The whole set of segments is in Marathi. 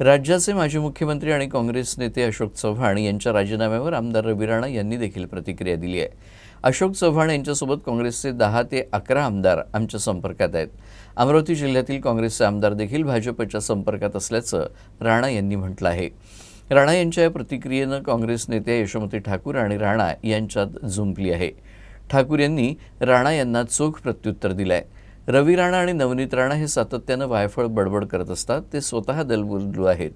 राज्याचे माजी मुख्यमंत्री आणि काँग्रेस नेते अशोक चव्हाण यांच्या राजीनाम्यावर आमदार रवी राणा यांनी देखील प्रतिक्रिया दिली आहे. अशोक चव्हाण यांच्यासोबत काँग्रेसचे दहा ते अकरा आमदार आमच्या संपर्कात आहेत. अमरावती जिल्ह्यातील काँग्रेसचे आमदार देखील भाजपच्या संपर्कात असल्याचं राणा यांनी म्हटलं आहे. राणा यांच्या या प्रतिक्रियेनं काँग्रेस नेते यशोमती ठाकूर आणि राणा यांच्यात झुंपली आहे. ठाकूर यांनी राणा यांना चोख प्रत्युत्तर दिलं आहे रवी राणा आणि नवनीत राणा हे सातत्यानं वायफळ बडबड करत असतात. ते स्वतः दलबुलू आहेत.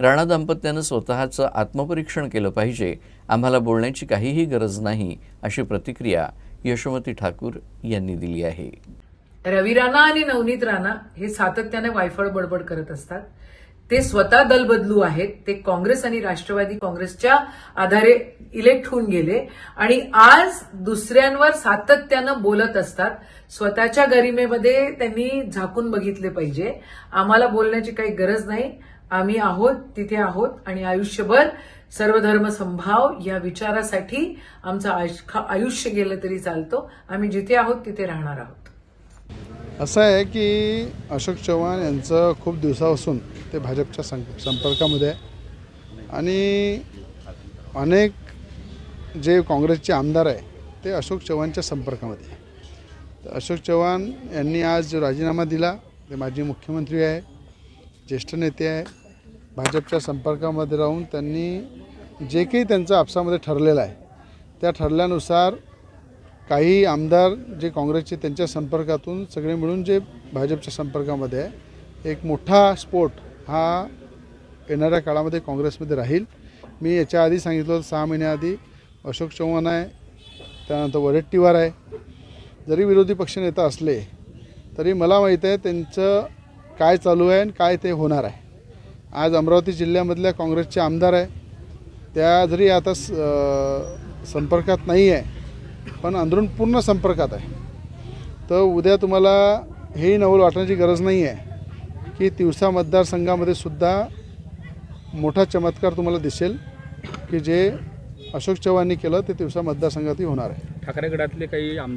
राणा दाम्पत्यानं स्वतःचं आत्मपरीक्षण केलं पाहिजे. आम्हाला बोलण्याची काहीही गरज नाही अशी प्रतिक्रिया यशोमती ठाकूर यांनी दिली आहे. रवी राणा आणि नवनीत राणा हे सातत्याने वायफळ बडबड करत असतात. ते स्वतः दल बदलू आहेत. ते काँग्रेस आणि राष्ट्रवादी काँग्रेसच्या आधारे इलेक्ट होऊन गेले. आणि आज दुसऱ्यांवर सातत्यानं बोलत असतात. स्वतःच्या गरिमेमध्ये त्यांनी झाकून बघितले पाहिजे. आम्हाला बोलण्याची काही गरज नाही. आम्ही आहोत तिथे आहोत आणि आयुष्यभर सर्वधर्म संभाव या विचारासाठी आमचं आयुष्य- आयुष्य गेलं तरी चालतो. आम्ही जिथे आहोत तिथे राहणार आहोत. असं आहे की अशोक चव्हाण यांचं खूप दिवसापासून ते भाजपच्या सं संपर्कामध्ये आहे. आणि अनेक जे काँग्रेसचे आमदार आहे ते अशोक चव्हाणच्या संपर्कामध्ये तर अशोक चव्हाण यांनी आज जो राजीनामा दिला ते माजी मुख्यमंत्री आहे ज्येष्ठ नेते आहे. भाजपच्या संपर्कामध्ये राहून त्यांनी जे काही त्यांचं आपसामध्ये ठरलेलं आहे त्या ठरल्यानुसार काही आमदार जे काँग्रेसचे त्यांच्या संपर्कातून सगळे मिळून जे भाजपच्या संपर्कामध्ये आहे एक मोठा स्फोट हा येणाऱ्या काळामध्ये काँग्रेसमध्ये राहील. मी याच्या आधी सांगितलं होतं सहा महिन्याआधी अशोक चव्हाण आहे त्यानंतर वडेट्टीवार आहे. जरी विरोधी पक्षनेता असले तरी मला माहीत आहे त्यांचं काय चालू आहे आणि काय ते होणार आहे. आज अमरावती जिल्ह्यामधल्या काँग्रेसचे आमदार आहे. त्या जरी आता स- संपर्कात नाही आहे पण अंदरून पूर्ण संपर्कात आहे. तर उद्या तुम्हाला हेही नवल वाटण्याची गरज नाही आहे की तिवसा मतदारसंघामध्ये सुद्धा मोठा चमत्कार तुम्हाला दिसेल की जे अशोक चव्हाणनी केलं ते तिवसा मतदारसंघातही होणार आहे. ठाकरे गटातले काही आम